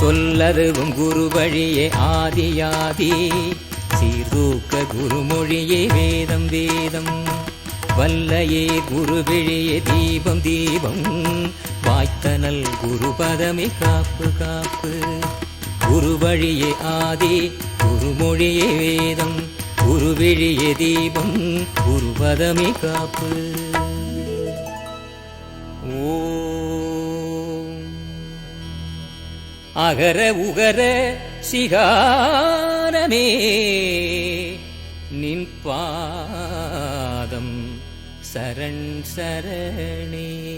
சொல்லதுவும் குரு வழியே ஆதியாதி. சீர்தூக்க குருமொழியே வேதம் வேதம். வல்லையே குரு குருவிழியே தீபம் தீபம். வாய்த்தனல் குரு பதமே காப்பு காப்பு. குரு வழியே ஆதி குருமொழியே வேதம். குரு குருவிழியே தீபம் குரு பதமே காப்பு. ஓ அகர உகர சிகாரமே. நின் பாதம் சரண் சரணே.